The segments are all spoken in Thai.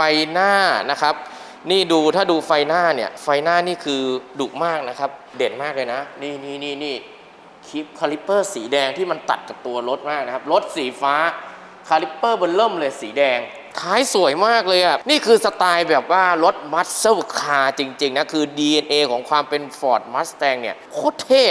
ไฟหน้านะครับ นี่ดูถ้าดูไฟหน้าเนี่ยไฟหน้านี่คือดุมากนะครับ เด่นมากเลยนะ นี่นี่นี่นี่คลิปคาลิปเปอร์สีแดงที่มันตัดกับตัวรถมากนะครับ รถสีฟ้าคาลิปเปอร์บนเริ่มเลยสีแดง ท้ายสวยมากเลยอะ นี่คือสไตล์แบบว่ารถมัสเซลคาร์จริง ๆ นะ คือ DNA ของความเป็น Ford Mustang เนี่ย โคตรเท่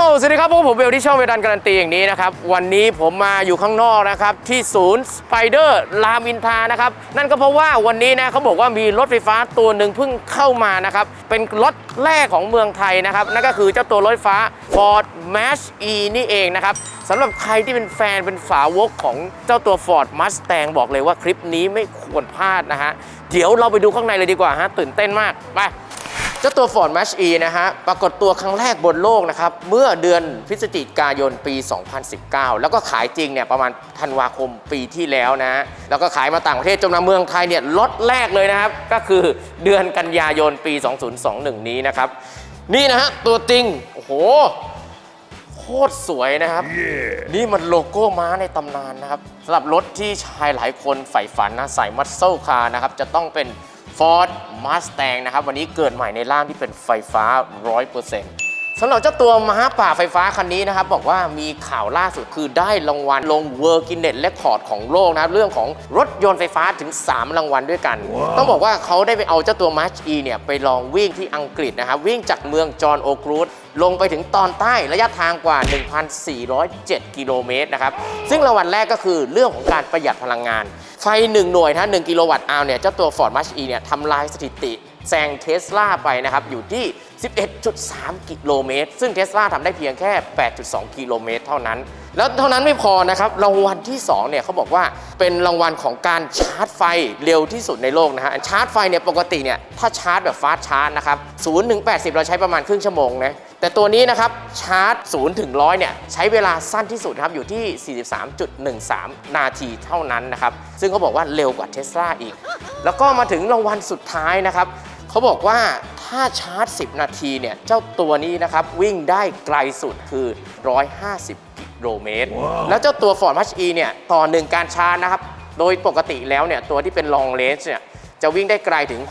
อะโยสวัสดีครับพวกผมเบลที่ช่องเวดันการันตีอย่างนี้นะครับ วันนี้ผมมาอยู่ข้างนอกนะครับ ที่ศูนย์สไปเดอร์รามอินทานะครับ นั่นก็เพราะว่าวันนี้นะเขาบอกว่ามีรถไฟฟ้าตัวหนึ่งเพิ่งเข้ามานะครับ เป็นรถแรกของเมืองไทยนะครับ นั่นก็คือเจ้าตัวรถไฟฟ้า Ford Mach E นี่เองนะครับสำหรับใครที่เป็นแฟนเป็นฝาวกของเจ้าตัว Ford Mustang บอกเลยว่าคลิปนี้ไม่ควรพลาดนะฮะเดี๋ยวเราไปดูข้างในเลยดีกว่าฮะตื่นเต้นมากไป เจ้าตัว Ford Mach E นะฮะ ปรากฏตัวครั้งแรกบนโลกนะครับ เมื่อเดือนพฤศจิกายนปี 2019 แล้วก็ขายจริงเนี่ยประมาณธันวาคมปีที่แล้วนะ แล้วก็ขายมาต่างประเทศจนมาเมืองไทยเนี่ยล็อตแรกเลยนะครับ ก็คือเดือนกันยายนปี 2021 นี้นะครับ นี่นะฮะ ตัวจริง โอ้โห โคตรสวยนะครับนี่มันโลโก้ม้าในตำนานนะครับสำหรับรถที่ชายหลายคนใฝ่ฝันนะใส่มัสเซ e คาร์นะครับจะต้องเป็น Ford Mustang นะครับ วันนี้เกิดใหม่ในร่างที่เป็นไฟฟ้า 100%สำหรับเจ้าตัวม้าป่าไฟฟ้าคันนี้นะครับ บอกว่ามีข่าวล่าสุดคือได้รางวัลลง World Guinness Record ของโลกนะครับ เรื่องของรถยนต์ไฟฟ้าถึง 3 รางวัลด้วยกันต้องบอกว่าเขาได้ไปเอาเจ้าตัว Mach E เนี่ย ไปลองวิ่งที่อังกฤษนะครับ วิ่งจากเมืองจอห์นโอกรูดลงไปถึงตอนใต้ระยะทางกว่า 1,407 กิโลเมตรนะครับซึ่งรางวัลแรกก็คือเรื่องของการประหยัดพลังงาน ไฟ 1 หน่วยนะ1กิโลวัตต์อาวเนี่ยเจ้าตัว Ford Mach E เนี่ยทำลายสถิติแซงเทสลาไปนะครับอยู่ที่ 11.3 กิโลเมตร ซึ่งเทสลาทำได้เพียงแค่ 8.2 กิโลเมตรเท่านั้น แล้วเท่านั้นไม่พอนะครับรางวัลที่2เนี่ยเขาบอกว่าเป็นรางวัลของการชาร์จไฟเร็วที่สุดในโลกนะฮะชาร์จไฟเนี่ยปกติเนี่ยถ้าชาร์จแบบฟาสชาร์จนะครับ0ถึง80 เราใช้ประมาณครึ่งชั่วโมงนะแต่ตัวนี้นะครับชาร์จ0ถึง100เนี่ยใช้เวลาสั้นที่สุดครับอยู่ที่ 43.13 นาทีเท่านั้นนะครับซึ่งเขาบอกว่าเร็วกว่าเทสลาอีก แล้วก็มาถึงรางวัลสุดท้ายนะครับ เขาบอกว่าถ้าชาร์จ 10 นาทีเนี่ย เจ้าตัวนี้นะครับ วิ่งได้ไกลสุดคือ 150 กิโลเมตร แล้วเจ้าตัว Ford Mach E เนี่ย ต่อหนึ่งการชาร์จนะครับ โดยปกติแล้วเนี่ย ตัวที่เป็น long range เนี่ย จะวิ่งได้ไกลถึง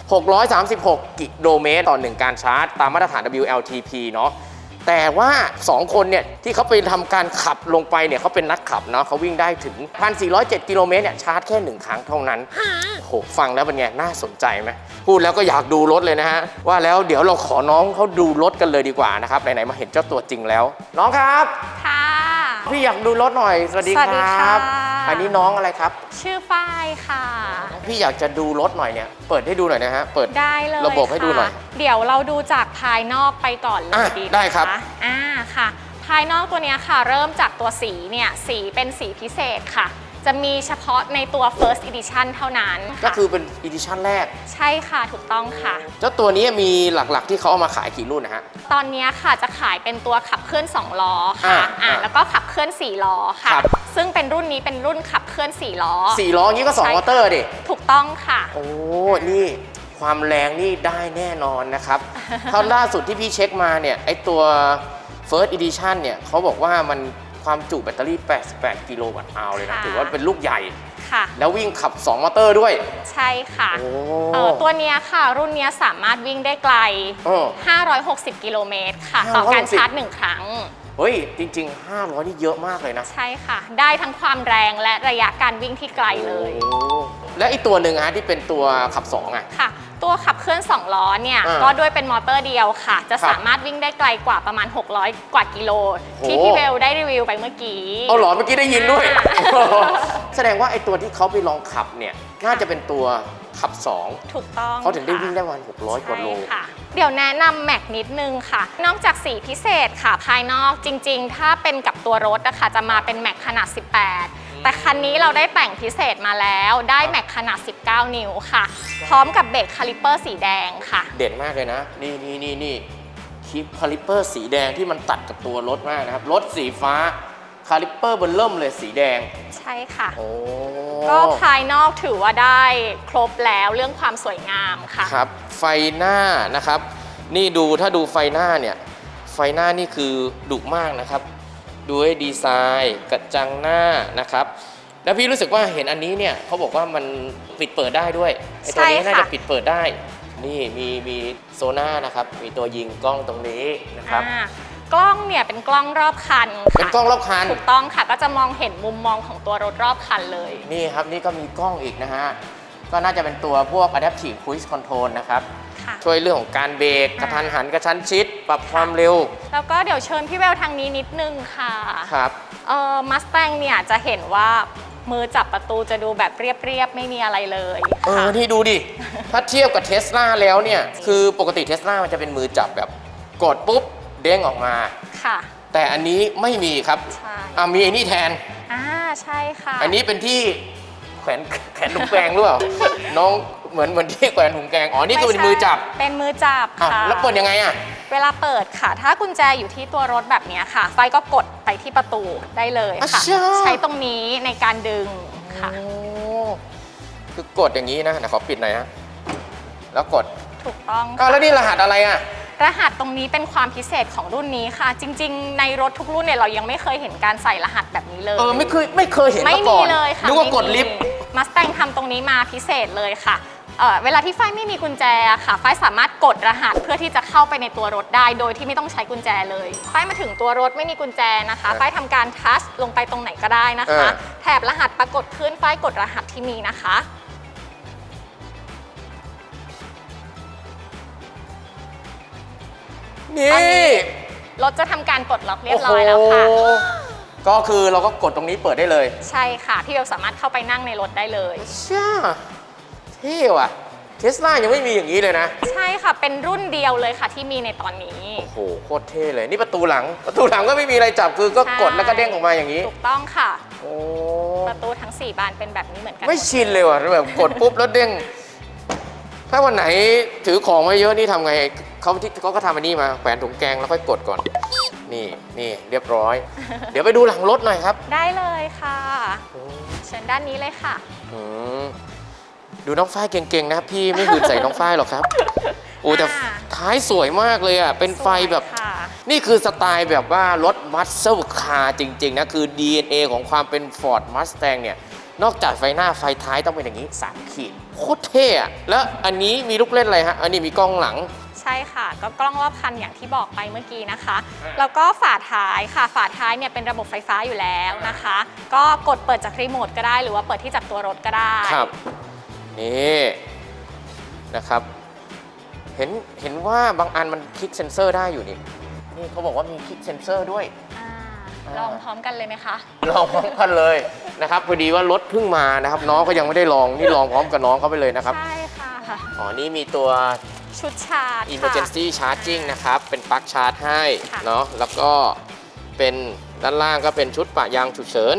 636 กิโลเมตร ต่อหนึ่งการชาร์จ ตามมาตรฐาน WLTP เนาะ แต่ว่า 2 คนเนี่ยที่เขาไปทำการขับลงไปเนี่ยเขาเป็นนักขับเนาะเขาวิ่งได้ถึง 1,407 กิโลเมตรเนี่ยชาร์จแค่ 1 ครั้งเท่านั้นโอ้โหฟังแล้วเป็นไง น่าสนใจไหมพูดแล้วก็อยากดูรถเลยนะฮะ ว่าแล้วเดี๋ยวเราขอน้องเขาดูรถกันเลยดีกว่านะครับไหนๆมาเห็นเจ้าตัวจริงแล้ว น้องครับค่ะ พี่อยากดูรถหน่อย สวัสดีสวัสดีคค่ะรับอันนี้น้องอะไรครับ ชื่อฝ้ายค่ะ พี่อยากจะดูรถหน่อยเนี่ย เปิดให้ดูหน่อยนะฮะ เปิด ได้เลยระบบให้ดูหน่อยค่ะเดี๋ยวเราดูจากภายนอกไปก่อนเลอะยดีหมได้ครับะอ่าค่ะ ภายนอกตัวเนี้ยค่ะ เริ่มจากตัวสีเนี่ย สีเป็นสีพิเศษค่ะ จะมีเฉพาะในตัว first edition เท่านั้นก็ค่ะคือเป็นอีดิชั่นแรก ใช่ค่ะถูกต้องค่ะ เจ้าตัวนี้มีหลักๆที่เขาเอามาขายกี่รุ่นนะฮะ ตอนเนี้ยค่ะจะขายเป็นตัวขับเคลื่อน 2 ล้อค่ะอ่าอ่าอ่าแล้วก็ขับเคลื่อน 4 ล้อค่ะ ครับ ซึ่งเป็นรุ่นนี้เป็นรุ่นขับเคลื่อน 4 ล้อ สี่ล้ออย่างนี้ก็2ใช่มอเตอร์ดิ ถูกต้องค่ะ โอ้ นี่ความแรงนี่ได้แน่นอนนะครับเท่าล่าสุดที่พี่เช็คมาเนี่ย ไอตัว First Edition เนี่ยเขาบอกว่ามัน ความจุแบตเตอรี่ 88 กิโลวัตต์อาวเลยนะ ค่ะ ถือว่าเป็นลูกใหญ่ ค่ะ แล้ววิ่งขับ 2 มอเตอร์ด้วย ใช่ค่ะโอ้ เอ่อตัวเนี้ยค่ะ รุ่นเนี้ยสามารถวิ่งได้ไกล เออ 560 กิโลเมตรค่ะ ต่อการ560 ชาร์จ1ครั้ง เฮ้ย จริง ๆ 500 นี่เยอะมากเลยนะใช่ค่ะ ได้ทั้งความแรงและระยะการวิ่งที่ไกลเลย โอ้และอีกตัวหนึ่งฮะที่เป็นตัวขับ 2 อะ ค่ะ ตัวขับเคลื่อน2ล้อเนี่ยอ่าก็ด้วยเป็นมอเตอร์เดียวค่ะ จะครับ สามารถวิ่งได้ไกลกว่าประมาณ 600 กว่ากิโลโหที่พี่เบลได้รีวิวไปเมื่อกี้ เอาเหรอเมื่อกี้ได้ยินด้วยอ่าแสดงว่าไอตัวที่เขาไปลองขับเนี่ย น่าจะเป็นตัวขับ 2 ถูกต้องเขาถึงได้ค่ะวิ่งได้วัน 600 กว่าโล ใช่ค่ะ เดี๋ยวแนะนำแม็กนิดนึงค่ะ นอกจากสีพิเศษค่ะ ภายนอกจริง ๆ ถ้าเป็นกับตัวรถนะคะจะมาเป็นแม็กขนาด 18 แต่คันนี้เราได้แต่งพิเศษมาแล้วได้แม็กขนาด 19 นิ้วค่ะ พร้อมกับเบรกคาลิปเปอร์สีแดงค่ะ เด่นมากเลยนะ นี่นี่นี่นี่คลิปคาลิปเปอร์สีแดงที่มันตัดกับตัวรถมากนะครับ รถสีฟ้าคาลิปเปอร์เบนเริ่มเลยสีแดง ใช่ค่ะ โอ้ก็ภายนอกถือว่าได้ครบแล้วเรื่องความสวยงามค่ะ ครับ ไฟหน้านะครับ นี่ดูถ้าดูไฟหน้าเนี่ย ไฟหน้านี่คือดุมากนะครับ ด้วยดีไซน์กระจังหน้านะครับ แล้วพี่รู้สึกว่าเห็นอันนี้เนี่ยเขาบอกว่ามันปิดเปิดได้ด้วยไอ้ตัวนี้ใช่ค่ะน่าจะปิดเปิดได้ นี่มีมีโซน่านะครับ มีตัวยิงกล้องตรงนี้นะครับอ่ากล้องเนี่ยเป็นกล้องรอบคันค่ะเป็นกล้องรอบคัน ถูกต้องค่ะก็จะมองเห็นมุมมองของตัวรถรอบคันเลย นี่ครับนี่ก็มีกล้องอีกนะฮะ ก็น่าจะเป็นตัวพวก adaptive cruise control นะครับ ค่ะ ช่วยเรื่องของการเบรกกระทันหันกระชั้นชิด ปรับความเร็ว แล้วก็เดี๋ยวเชิญพี่เวลทางนี้นิดนึงค่ะครับเอ่อมัสแตงเนี่ยจะเห็นว่ามือจับประตูจะดูแบบเรียบๆ ไม่มีอะไรเลยเออค่ะ นี่ดูดิ ถ้าเทียบกับเทสลาแล้วเนี่ย คือปกติเทสลามันจะเป็นมือจับแบบ กดปุ๊บ เด้งออกมา ค่ะ แต่อันนี้ไม่มีครับ ใช่ อ่ามีไอ้นี่แทน อ่า ใช่ค่ะ อันนี้เป็นที่แขวนแขวนถุงแกงหรือเปล่า น้อง เหมือนเหมือนที่แขวนถุงแกง อ๋อ นี่คือเป็นมือจับเป็นมือจับอ้าวค่ะ แล้วเปิดยังไงอะ เวลาเปิดค่ะ ถ้ากุญแจอยู่ที่ตัวรถแบบเนี้ยค่ะ ไฟก็กดไปที่ประตูได้เลยค่ะ อะเชี่ย ใช้ตรงนี้ในการดึงค่ะ โอ้คือกดอย่างนี้นะเดี๋ยวขอปิดหน่อยฮะ แล้วกดถูกต้องอ้าค่ะวแล้วนี่รหัสอะไรอะ รหัสตรงนี้เป็นความพิเศษของรุ่นนี้ค่ะ จริง ๆ ในรถทุกรุ่นเนี่ยเรายังไม่เคยเห็นการใส่รหัสแบบนี้เลย เออ ไม่เคยไม่เคยเห็นไม่มามีก่อนเลยค่ะนึกว่ากดลิฟต์ มัสแตงทำตรงนี้มาพิเศษเลยค่ะ เอ่อเวลาที่ฝ้ายไม่มีกุญแจอะค่ะฝ้ายสามารถกดรหัสเพื่อที่จะเข้าไปในตัวรถได้ โดยที่ไม่ต้องใช้กุญแจเลยฝ้ายมาถึงตัวรถไม่มีกุญแจนะคะฝ้ายทำการทัชลงไปตรงไหนก็ได้นะคะแถบรหัสปรากฏขึ้นฝ้ายกดรหัสที่มีนะคะ นี่อันนี้รถจะทำการปลดล็อกเรียบร้อยแล้วค่ะ โอ้โหก็คือเราก็กดตรงนี้เปิดได้เลย ใช่ค่ะพี่เบลสามารถเข้าไปนั่งในรถได้เลย เช่า เท่ว่ะเทสลายังไม่มีอย่างนี้เลยนะ ใช่ค่ะ เป็นรุ่นเดียวเลยค่ะที่มีในตอนนี้ โอ้โห โคตรเท่เลย นี่ประตูหลัง ประตูหลังก็ไม่มีอะไรจับ คือก็กดใช่แล้วก็เด้งออกมาอย่างนี้ ถูกต้องค่ะ โอ้ ประตูทั้ง 4 บานเป็นแบบนี้เหมือนกันไม่หดชินเลยว่ะแบบกดปุ๊บแล้วเด้ง ถ้าวันไหนถือของมาเยอะนี่ทำไงเขาที่เขาก็ทำอันนี้มาแขวนถุงแกงแล้วค่อยกดก่อน นี่นี่เรียบร้อย เดี๋ยวไปดูหลังรถหน่อยครับได้เลยค่ะ เชิญด้านนี้เลยค่ะ อืม ดูน้องฝ้ายเก่งๆนะครับพี่ไม่หืดใส่น้องฝ้ายหรอกครับโอ้แต่อ่าท้ายสวยมากเลยอะเป็นไฟแบบสวยค่ะนี่คือสไตล์แบบว่ารถมัสเซลคาร์จริง ๆ นะ คือ DNA ของความเป็น Ford Mustang เนี่ย นอกจากไฟหน้าไฟท้ายต้องเป็นอย่างนี้ 3 ขีดโคตรเท่อะแล้วอันนี้มีลูกเล่นอะไรฮะ อันนี้มีกล้องหลังใช่ค่ะ ก็กล้องรอบคันอย่างที่บอกไปเมื่อกี้นะคะอ่าแล้วก็ฝาท้ายค่ะ ฝาท้ายเนี่ยเป็นระบบไฟฟ้าอยู่แล้วนะคะ ก็กดเปิดจากรีโมทก็ได้หรือว่าเปิดที่จากตัวรถก็ได้ครับ นี่นะครับเห็นเห็นว่าบางอันมันคลิกเซนเซอร์ได้อยู่นี่นี่เขาบอกว่ามีคลิกเซนเซอร์ด้วย อ่าลองพร้อมกันเลยไหมคะลองพร้อมกันเลยนะครับพอดีว่ารถเพิ่งมานะครับ น้องก็ยังไม่ได้ลองนี่ลองพร้อมกับน้องเขาไปเลยนะครับ ใช่ค่ะ อ๋อ นี่มีตัว ชุดชาร์จค่ะ emergency charging นะครับ เป็นปลั๊กชาร์จให้ค่ะ เนาะแล้วก็เป็นด้านล่างก็เป็นชุดปะยางฉุกเฉิน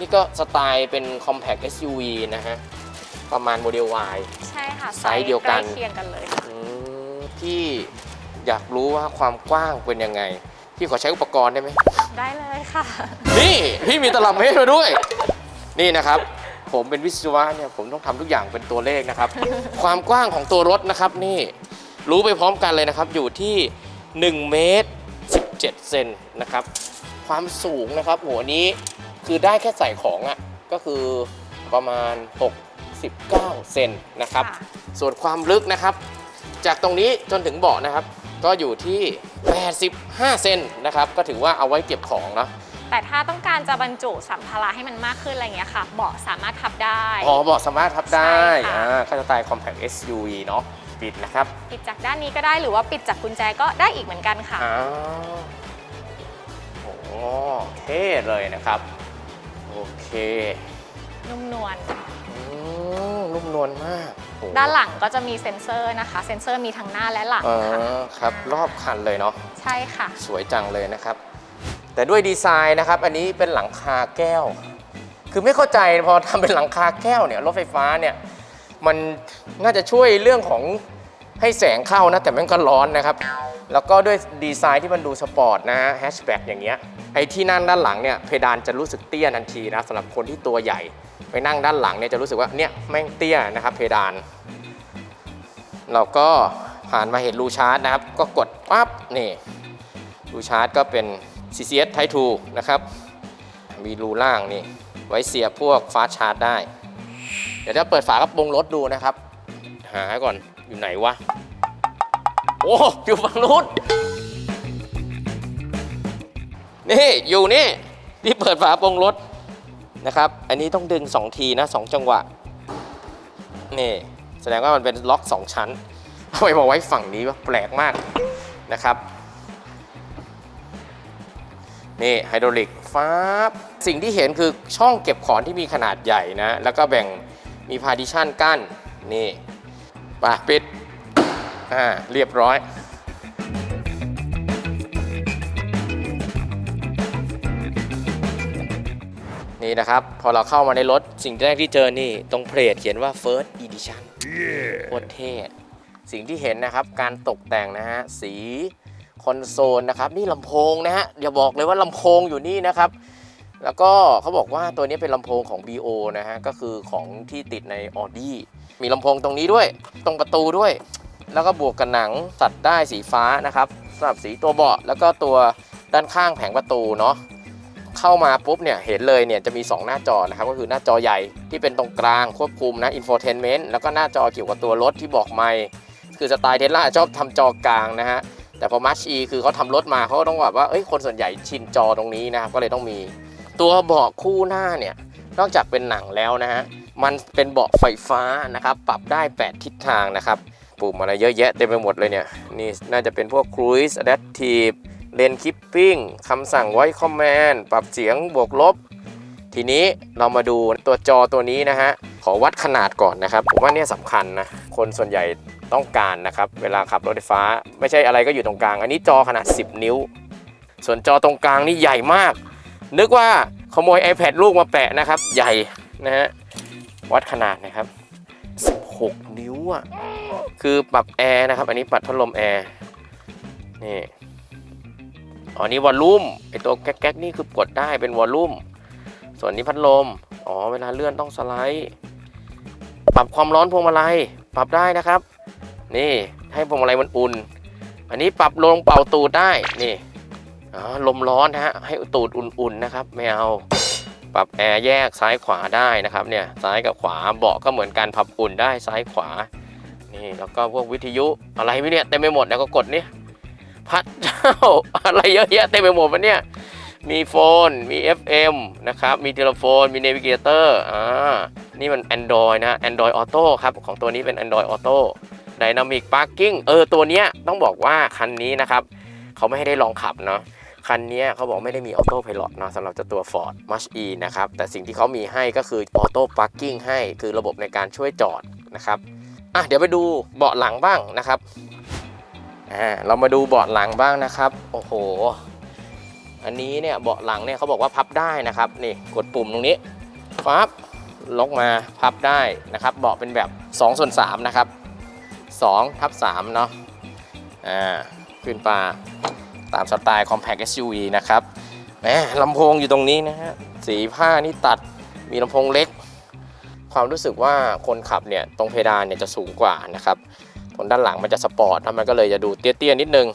นี่ก็สไตล์เป็น compact SUV นะฮะ ประมาณโมเดล Y ใช่ค่ะไซส์เดียวกันใกล้เคียงกันเลยค่ะอืมพี่อยากรู้ว่าความกว้างเป็นยังไง พี่ขอใช้อุปกรณ์ได้ไหม ได้เลยค่ะ นี่ พี่มีตลับเมตรมาด้วย นี่นะครับ ผมเป็นวิศวะเนี่ยผมต้องทำทุกอย่างเป็นตัวเลขนะครับ ความกว้างของตัวรถนะครับนี่รู้ไปพร้อมกันเลยนะครับอยู่ที่ 1 เมตร 17 เซนนะครับ ความสูงนะครับหัวนี้คือได้แค่ใส่ของอะ่ะก็คือประมาณ 69เซนนะครับ ค่ะ ส่วนความลึกนะครับ จากตรงนี้จนถึงเบาะนะครับ ก็อยู่ที่ 85 เซนนะครับ ก็ถือว่าเอาไว้เก็บของเนาะ แต่ถ้าต้องการจะบรรจุสัมภาระให้มันมากขึ้นอะไรเงี้ยค่ะ เบาะสามารถทับได้ อ๋อเบาะสามารถทับได้ใช่ค่ะ อ่าก็สไตล์ compact SUV เนาะ ปิดนะครับปิดจากด้านนี้ก็ได้หรือว่าปิดจากกุญแจก็ได้อีกเหมือนกันค่ะ อ้าวโอ้โหเท่เลยนะครับ โอเค นุ่มนวลอืม นุ่มนวลมากโอ้ด้านหลังก็จะมีเซ็นเซอร์นะคะ เซ็นเซอร์มีทั้งหน้าและหลังอ๋อค่ะครับรอบคันเลยเนาะ ใช่ค่ะ สวยจังเลยนะครับ แต่ด้วยดีไซน์นะครับ อันนี้เป็นหลังคาแก้ว คือไม่เข้าใจพอทำเป็นหลังคาแก้วเนี่ยรถไฟฟ้าเนี่ยมันน่าจะช่วยเรื่องของให้แสงเข้านะ แต่มันก็ร้อนนะครับ แล้วก็ด้วยดีไซน์ที่มันดูสปอร์ตนะฮะแฮชแบ็กอย่างเงี้ยไอ้ที่นั่งด้านหลังเนี่ยเพดานจะรู้สึกเตี้ยทันทีนะสำหรับคนที่ตัวใหญ่ ไปนั่งด้านหลังเนี่ยจะรู้สึกว่าเนี่ยแม่งเตี้ยนะครับเพดาน เราก็ผ่านมาเห็นรูชาร์จนะครับ ก็กดปั๊บนี่รูชาร์จก็เป็น CCS Type 2นะครับ มีรูล่างนี่ ไว้เสียบพวกฟาสชาร์จได้ เดี๋ยวจะเปิดฝากระโปรงรถดูนะครับ หาก่อนอยู่ไหนวะ โอ้ อยู่ฝั่งนู้นนี่ อยู่นี่ที่เปิดฝากระโปรงรถ นะครับ อันนี้ต้องดึง 2 ทีนะ2จังหวะ นี่ แสดงว่ามันเป็นล็อก 2 ชั้นทำไมมาไว้ฝั่งนี้วะแปลกมากนะครับ นี่ไฮดรอลิกฟ้าบสิ่งที่เห็นคือช่องเก็บของที่มีขนาดใหญ่นะ แล้วก็แบ่งมีพาร์ติชันกั้น นี่ปะปิด อ่า เรียบร้อย นี่นะครับ พอเราเข้ามาในรถสิ่งแรกที่เจอนี่ ตรงเพลทเขียนว่า First Edition โคตรเท่สิ่งที่เห็นนะครับการตกแต่งนะฮะสีคอนโซลนะครับ นี่ลำโพงนะฮะอย่าบอกเลยว่าลำโพงอยู่นี่นะครับ แล้วก็เขาบอกว่าตัวนี้เป็นลำโพงของ BO นะฮะก็คือของที่ติดใน Audi มีลำโพงตรงนี้ด้วย ตรงประตูด้วย แล้วก็บวกกับหนังตัดได้สีฟ้านะครับสำหรับสีตัวเบาะแล้วก็ตัวด้านข้างแผงประตูเนาะ เข้ามาปุ๊บเนี่ยเห็นเลยเนี่ยจะมี 2 หน้าจอนะครับก็คือหน้าจอใหญ่ที่เป็นตรงกลางควบคุมนะ infotainment แล้วก็หน้าจอเกี่ยวกับตัวรถที่บอกไม่คือสไตล์เทสลาชอบทำจอกลางนะฮะแต่พอมัชอีคือเขาทำรถมาเขาก็ต้องแบบว่าเอ้ยคนส่วนใหญ่ชินจอตรงนี้นะครับก็เลยต้องมี ตัวเบาะคู่หน้าเนี่ยนอกจากเป็นหนังแล้วนะฮะมันเป็นเบาะไฟฟ้านะครับ ปรับได้ 8 ทิศทางนะครับปุ่มอะไรเยอะแยะเต็มไปหมดเลยเนี่ยนี่น่าจะเป็นพวก Cruise Adaptive เลนคิปปิ้งคำสั่งไว้คอมแมนปรับเสียงบวกลบ ทีนี้เรามาดูตัวจอตัวนี้นะฮะ ขอวัดขนาดก่อนนะครับ ผมว่าเนี่ยสำคัญนะ คนส่วนใหญ่ต้องการนะครับ เวลาขับรถไฟฟ้า ไม่ใช่อะไรก็อยู่ตรงกลาง อันนี้จอขนาด 10 นิ้ว ส่วนจอตรงกลางนี่ใหญ่มาก นึกว่าขโมย iPad ลูกมาแปะนะครับ ใหญ่นะฮะ วัดขนาดนะครับ 16 นิ้วอะ คือปรับแอร์นะครับ อันนี้ปรับพัดลมแอร์ นี่ อ๋อนี่วอลลุ่มไอตัวแก๊กๆนี่คือกดได้เป็นวอลลุ่ม ส่วนนี้พัดลม อ๋อเวลาเลื่อนต้องสไลด์ ปรับความร้อนพวงมาลัย ปรับได้นะครับ นี่ให้พวงมาลัยมันอุ่น อันนี้ปรับลงเป่าตูดได้ นี่อ๋อลมร้อนนะฮะ ให้ตูดอุ่นๆนะครับ ไม่เอา ปรับแอร์แยกซ้ายขวาได้นะครับ เนี่ย ซ้ายกับขวา เบาะก็เหมือนกันปรับอุ่นได้ซ้ายขวา นี่ แล้วก็พวกวิทยุอะไรไม่เนี่ยเต็มไปหมดแล้วก็กดนี่ พัดเจ้าอะไรเยอะแยะเต็มไปหมดวะเนี่ย มีโฟน มี FM นะครับ มีเทเลโฟน มีเนวิเกเตอร์อ่า นี่มัน Android นะ Android Auto ครับ ของตัวนี้เป็น Android Auto Dynamic Parking เออ ตัวเนี้ยต้องบอกว่าคันนี้นะครับ เขาไม่ให้ได้ลองขับเนาะคันนี้เขาบอกไม่ได้มี Auto Pilot เนาะสำหรับเจ้าตัว Ford Mach E นะครับ แต่สิ่งที่เขามีให้ก็คือ Auto Parking ให้คือระบบในการช่วยจอดนะครับ อะเดี๋ยวไปดูเบาะหลังบ้างนะครับ อ่าเรามาดูเบาะหลังบ้างนะครับ โอ้โห อันนี้เนี่ยเบาะหลังเนี่ยเขาบอกว่าพับได้นะครับ นี่กดปุ่มตรงนี้ฟับล็อกมาพับได้นะครับ เบาะเป็นแบบ2ส่วน3นะครับ2ทับ3เนาะ อ่า ขึ้นปลาตามสไตล์ Compact SUV นะครับแหมลำโพงอยู่ตรงนี้นะฮะ สีผ้านี่ตัด มีลำโพงเล็ก ความรู้สึกว่าคนขับเนี่ย ตรงเพดานเนี่ยจะสูงกว่านะครับ ตรงด้านหลังมันจะสปอร์ตแล้วมันก็เลยจะดูเตี้ยๆนิดนึง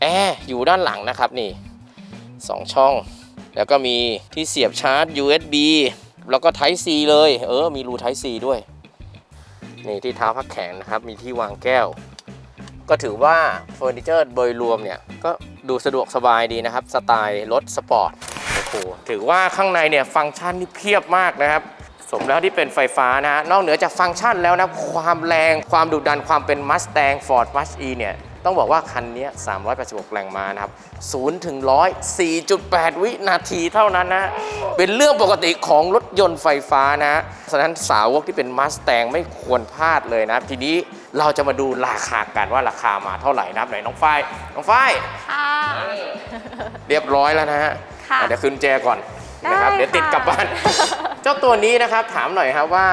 แอร์อยู่ด้านหลังนะครับนี่ 2 ช่อง แล้วก็มีที่เสียบชาร์จ USB แล้วก็ Type C เลย เออ มีรู Type C ด้วย นี่ที่เท้าพักแขนนะครับ มีที่วางแก้ว ก็ถือว่าเฟอร์นิเจอร์โดยรวมเนี่ย ก็ดูสะดวกสบายดีนะครับ สไตล์รถสปอร์ต โอ้โห ถือว่าข้างในเนี่ยฟังก์ชันนี่เพียบมากนะครับ สมแล้วที่เป็นไฟฟ้านะฮะนอกเหนือจากฟังก์ชันแล้วนะ ความแรงความดุดันความเป็น Mustang Ford Mach E เนี่ยต้องบอกว่าคันเนี้ย386 แรงม้านะครับ 0 ถึง 100 4.8 วินาทีเท่านั้นนะ เป็นเรื่องปกติของรถยนต์ไฟฟ้านะฉะนั้นสาวกที่เป็น Mustang ไม่ควรพลาดเลยนะ ทีนี้เราจะมาดูราคากันว่าราคามาเท่าไหร่นะครับไหนน้องฝ้ายน้องฝ้ายค่ะเรียบร้อยแล้วนะฮะค่ะอะเดี๋ยวคืนแจก่อน นะครับได้เดี๋ยวติดค่ะกลับบ้าน เจ้าตัวนี้นะครับถามหน่อยครับว่า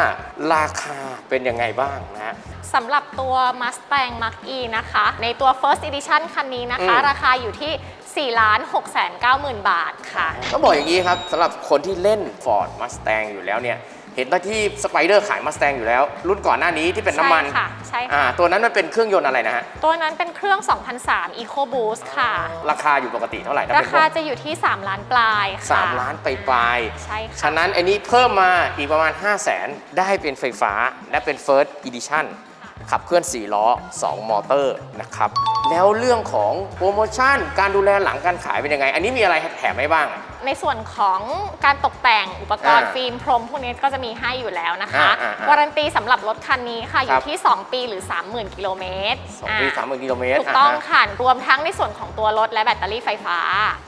ราคาเป็นยังไงบ้างนะฮะ สำหรับตัว Mustang Mach E นะคะ ในตัว First Edition คันนี้นะคะ อืม ราคาอยู่ที่ 4 6 9 0 0 0 0บาทค่ะ ต้องบอกอย่างนี้ครับสำหรับคนที่เล่น Ford Mustang อยู่แล้วเนี่ย เห็นว่าที่สไปเดอร์ขายมาส t ตงอยู่แล้ว รุ่นก่อนหน้านี้ที่เป็นน้ำมันใช่ค่ะใช่อ่าค่ะตัวนั้นมันเป็นเครื่องยนต์อะไรนะฮะ ตัวนั้นเป็นเครื่อง 2003 Eco Boost ค่ะ ราคาอยู่ปกติเท่าไหร่ถ้าราเป็นพวคากจะอยู่ที่ 3 ล้านปลายค่ะสามล้านไปปลายๆ ใช่ค่ะ ฉะนั้นอันนี้เพิ่มมาอีกประมาณ 5 0 0แสนได้เป็นไฟฟ้าและเป็น First Edition ขับเคลื่อน 4 ล้อ 2 มอเตอร์นะครับ แล้วเรื่องของโปรโมชั่น การดูแลหลังการขายเป็นยังไง อันนี้มีอะไรแถมให้บ้างอะในส่วนของการตกแต่งอุปกรณ์อ่าฟิล์มพรมพวกนี้ก็จะมีให้อยู่แล้วนะคะ อ่าอ่าอ่าวารันตีสำหรับรถคันนี้ค่ะ อครัยู่บ ที่ 2 ปีหรือ 30,000 กิโลเมตรสองปีอ่าสามหมื่นกิโลเมตรถูกต้องอ่าฮะค่ะ รวมทั้งในส่วนของตัวรถและแบตเตอรี่ไฟฟ้า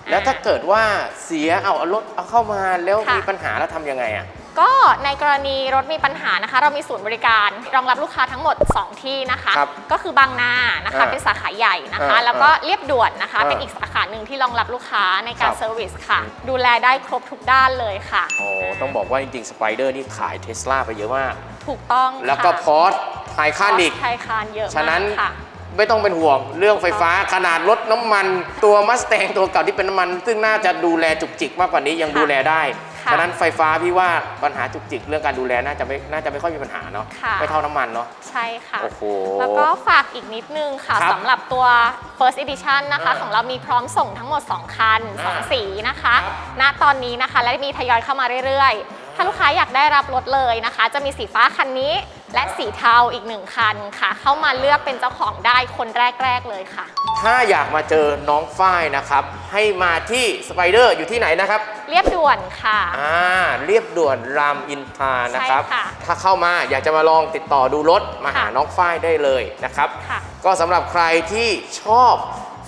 แล้วถ้าอ่าเกิดว่าเสียเอาเอารถเอาเข้ามาแล้วค่ะ มีปัญหาแล้วทำยังไงอะ ก็ในกรณีรถมีปัญหานะคะ เรามีศูนย์บริการ รองรับลูกค้าทั้งหมด 2 ที่นะคะ ครับก็คือบางนานะคะอ่าเป็นสาขาใหญ่นะคะ อ่าแล้วก็เรียบด่วนนะคะ อ่าเป็นอีกสาขาหนึ่งที่รองรับลูกค้าในกาครรับ เซอร์วิสค่ะ ดูแลได้ครบทุกด้านเลยค่ะโอ้ต้องบอกว่าจริงๆสไปเดอร์นี่ขายเทสลาไปเยอะมาก ถูกต้องแล้วก็พอร์ตไทคานอีกไทยคานเยอะมากฉะนั้นค่ะ ไม่ต้องเป็นห่วงเรื่องไฟฟ้าขนาดรถน้ำมัน ตัวมัส t ตงตัวเก่าที่เป็นน้ำมัน ซึ่งน่าจะดูแลจุกจิกมากกว่านี้ยังค่ะ ดูแลได้ ค่ะฉะนั้นไฟฟ้าพี่ว่าปัญหาจุกจิกเรื่องการดูแลน่าจะไม่น่าจะไม่ค่อยมีปัญหาเนาะค่ะ ไม่เท่าน้ำมันเนาะ ใช่ค่ะ โอ้โหแล้วก็ฝากอีกนิดนึงค่ะครับสำหรับตัว first edition นะคะ อ่าของเรามีพร้อมส่งทั้งหมด 2 คัน อ่า2 สีนะคะณตอนนี้นะคะ และมีทยอยเข้ามาเรื่อยๆ ถ้าลูกค้าอยากได้รับรถเลยนะคะ จะมีสีฟ้าคันนี้ และสีเทาอีกหนึ่งคันค่ะ เข้ามาเลือกเป็นเจ้าของได้คนแรก ๆเลยค่ะ ถ้าอยากมาเจอน้องฝ้ายนะครับ ให้มาที่สไปเดอร์อยู่ที่ไหนนะครับ เรียบด่วนค่ะ อ่าเรียบด่วนรามอินทรานะครับ ใช่ค่ะถ้าเข้ามาอยากจะมาลองติดต่อดูรถมาหาค่ะน้องฝ้ายได้เลยนะครับ ค่ะ ก็สำหรับใครที่ชอบ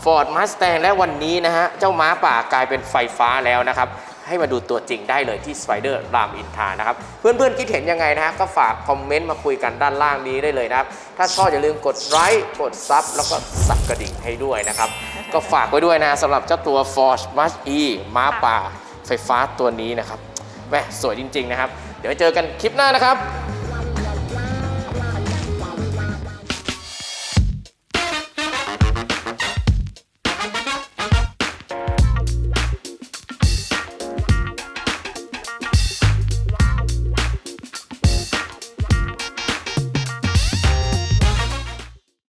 Ford Mustang และวันนี้นะฮะ เจ้าม้าป่ากลายเป็นไฟฟ้าแล้วนะครับ ให้มาดูตัวจริงได้เลยที่ Spider รามอินทานะครับ เพื่อนๆคิดเห็นยังไงนะฮะก็ฝากคอมเมนต์มาคุยกันด้านล่างนี้ได้เลยนะครับ ถ้าชอบอย่าลืมกดไลค์กดซับแล้วก็สับกระดิ่งให้ด้วยนะครับ ก็ฝากไว้ด้วยนะสำหรับเจ้าตัว Ford Must E ม้าป่าไฟฟ้าตัวนี้นะครับแม่สวยจริง ๆ นะครับ เดี๋ยวเจอกันคลิปหน้านะครับ